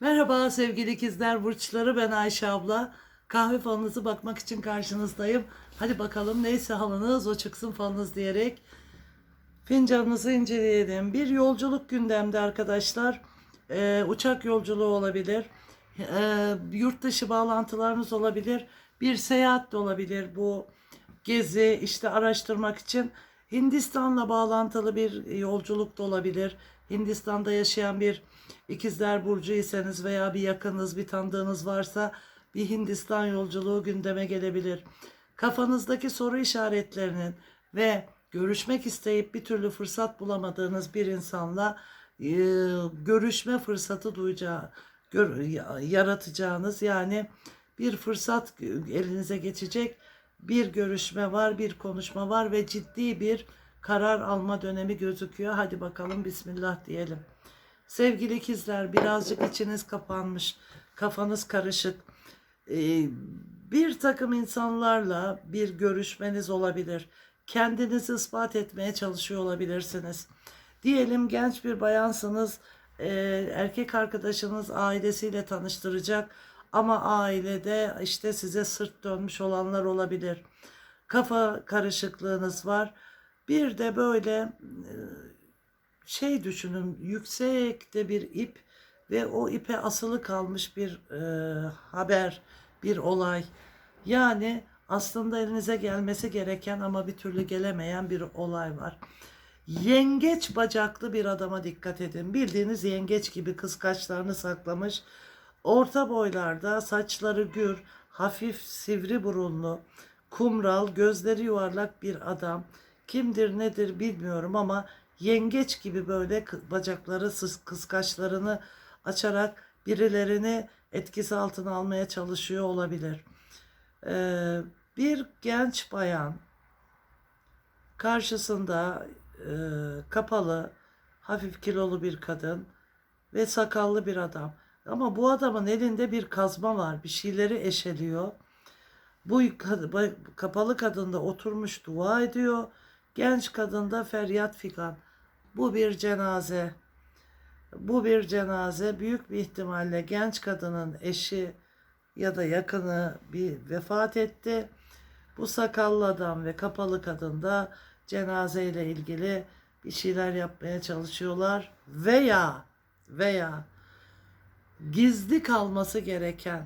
Merhaba sevgili ikizler burçları ben Ayşe abla. Kahve falınızı bakmak için karşınızdayım. Hadi bakalım neyse halınız o çıksın falınız diyerek fincanınızı inceleyelim. Bir yolculuk gündemde arkadaşlar. Ee, uçak yolculuğu olabilir. Ee, yurt dışı bağlantılarınız olabilir. Bir seyahat de olabilir bu gezi işte araştırmak için. Hindistan'la bağlantılı bir yolculuk da olabilir. Hindistan'da yaşayan bir ikizler burcuysanız veya bir yakınınız, bir tanıdığınız varsa bir Hindistan yolculuğu gündeme gelebilir. Kafanızdaki soru işaretlerinin ve görüşmek isteyip bir türlü fırsat bulamadığınız bir insanla e, görüşme fırsatı duyacağı, gör- yaratacağınız yani bir fırsat elinize geçecek bir görüşme var, bir konuşma var ve ciddi bir karar alma dönemi gözüküyor. Hadi bakalım bismillah diyelim. Sevgili ikizler birazcık içiniz kapanmış, kafanız karışık. Ee, bir takım insanlarla bir görüşmeniz olabilir. Kendinizi ispat etmeye çalışıyor olabilirsiniz. Diyelim genç bir bayansınız, e, erkek arkadaşınız ailesiyle tanıştıracak ama ailede işte size sırt dönmüş olanlar olabilir. Kafa karışıklığınız var. Bir de böyle e, şey düşünün yüksekte bir ip ve o ipe asılı kalmış bir e, haber, bir olay. Yani aslında elinize gelmesi gereken ama bir türlü gelemeyen bir olay var. Yengeç bacaklı bir adama dikkat edin. Bildiğiniz yengeç gibi kıskaçlarını saklamış. Orta boylarda saçları gür, hafif sivri burunlu, kumral, gözleri yuvarlak bir adam. Kimdir nedir bilmiyorum ama yengeç gibi böyle bacakları kıskaçlarını açarak birilerini etkisi altına almaya çalışıyor olabilir. Ee, bir genç bayan karşısında e, kapalı, hafif kilolu bir kadın ve sakallı bir adam. Ama bu adamın elinde bir kazma var, bir şeyleri eşeliyor. Bu kapalı kadın da oturmuş dua ediyor. Genç kadın da feryat figan. Bu bir cenaze. Bu bir cenaze büyük bir ihtimalle genç kadının eşi ya da yakını bir vefat etti. Bu sakallı adam ve kapalı kadın da cenazeyle ilgili bir şeyler yapmaya çalışıyorlar veya veya gizli kalması gereken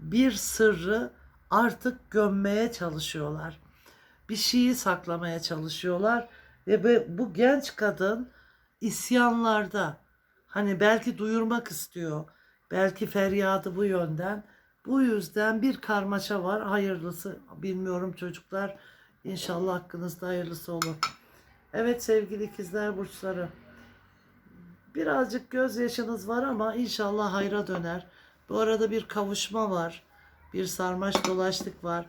bir sırrı artık gömmeye çalışıyorlar. Bir şeyi saklamaya çalışıyorlar ve bu- genç kadın isyanlarda hani belki duyurmak istiyor. Belki feryadı bu yönden. Bu yüzden bir karmaşa var. Hayırlısı bilmiyorum çocuklar. İnşallah hakkınızda hayırlısı olur. Evet sevgili ikizler burçları. Birazcık gözyaşınız var ama inşallah hayra döner. Bu arada bir kavuşma var. Bir sarmaş dolaştık var.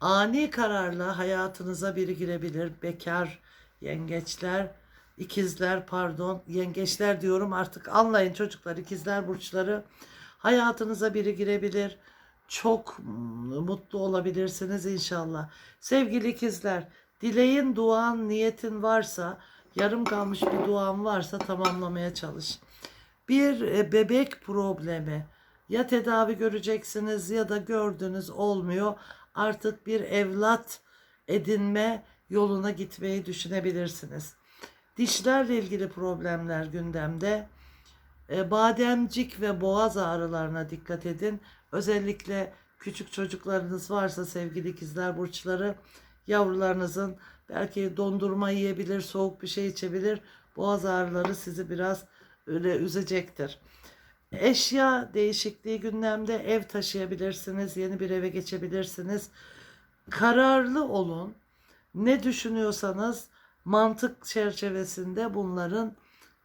Ani kararla hayatınıza biri girebilir. Bekar yengeçler, ikizler pardon, yengeçler diyorum artık anlayın çocuklar, ikizler burçları. Hayatınıza biri girebilir. Çok mutlu olabilirsiniz inşallah. Sevgili ikizler, dileğin, duan, niyetin varsa, yarım kalmış bir duan varsa tamamlamaya çalış. Bir e, bebek problemi ya tedavi göreceksiniz ya da gördünüz olmuyor. Artık bir evlat edinme yoluna gitmeyi düşünebilirsiniz. Dişlerle ilgili problemler gündemde. E, bademcik ve boğaz ağrılarına dikkat edin. Özellikle küçük çocuklarınız varsa sevgili ikizler burçları yavrularınızın belki dondurma yiyebilir, soğuk bir şey içebilir. Boğaz ağrıları sizi biraz öyle üzecektir. Eşya değişikliği gündemde ev taşıyabilirsiniz, yeni bir eve geçebilirsiniz. Kararlı olun. Ne düşünüyorsanız mantık çerçevesinde bunların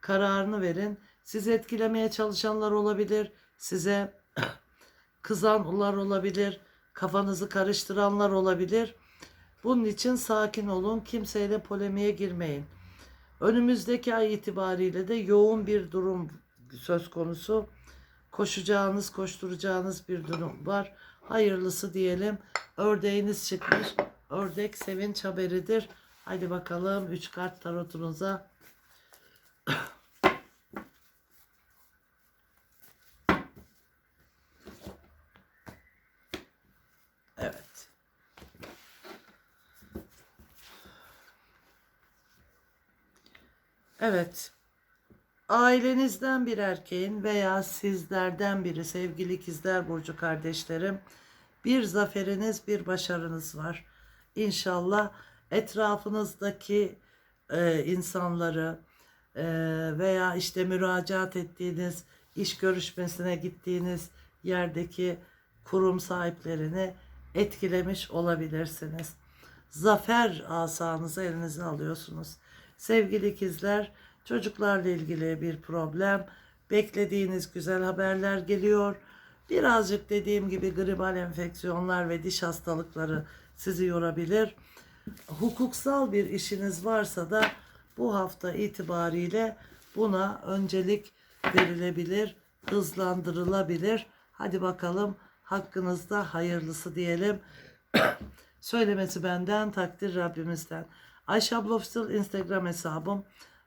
kararını verin. Sizi etkilemeye çalışanlar olabilir, size kızanlar olabilir, kafanızı karıştıranlar olabilir. Bunun için sakin olun, kimseyle polemiğe girmeyin. Önümüzdeki ay itibariyle de yoğun bir durum söz konusu. Koşacağınız, koşturacağınız bir durum var. Hayırlısı diyelim. Ördeğiniz çıkmış. Ördek sevinç haberidir. Hadi bakalım 3 kart tarotunuza. Evet. Ailenizden bir erkeğin veya sizlerden biri sevgili ikizler burcu kardeşlerim bir zaferiniz bir başarınız var. İnşallah etrafınızdaki e, insanları e, veya işte müracaat ettiğiniz iş görüşmesine gittiğiniz yerdeki kurum sahiplerini etkilemiş olabilirsiniz. Zafer asanızı elinize alıyorsunuz. Sevgili ikizler, çocuklarla ilgili bir problem, beklediğiniz güzel haberler geliyor. Birazcık dediğim gibi gribal enfeksiyonlar ve diş hastalıkları sizi yorabilir. Hukuksal bir işiniz varsa da bu hafta itibariyle buna öncelik verilebilir, hızlandırılabilir. Hadi bakalım hakkınızda hayırlısı diyelim. Söylemesi benden, takdir Rabbimizden. Ayşe abla Official Instagram hesabım.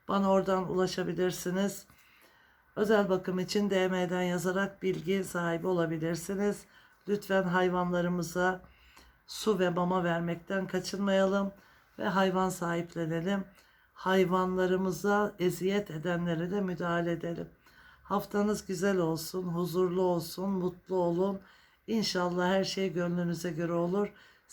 Bana oradan ulaşabilirsiniz. Özel bakım için DM'den yazarak bilgi sahibi olabilirsiniz. Lütfen hayvanlarımıza su ve mama vermekten kaçınmayalım ve hayvan sahiplenelim. Hayvanlarımıza eziyet edenlere de müdahale edelim. Haftanız güzel olsun, huzurlu olsun, mutlu olun. İnşallah her şey gönlünüze göre olur.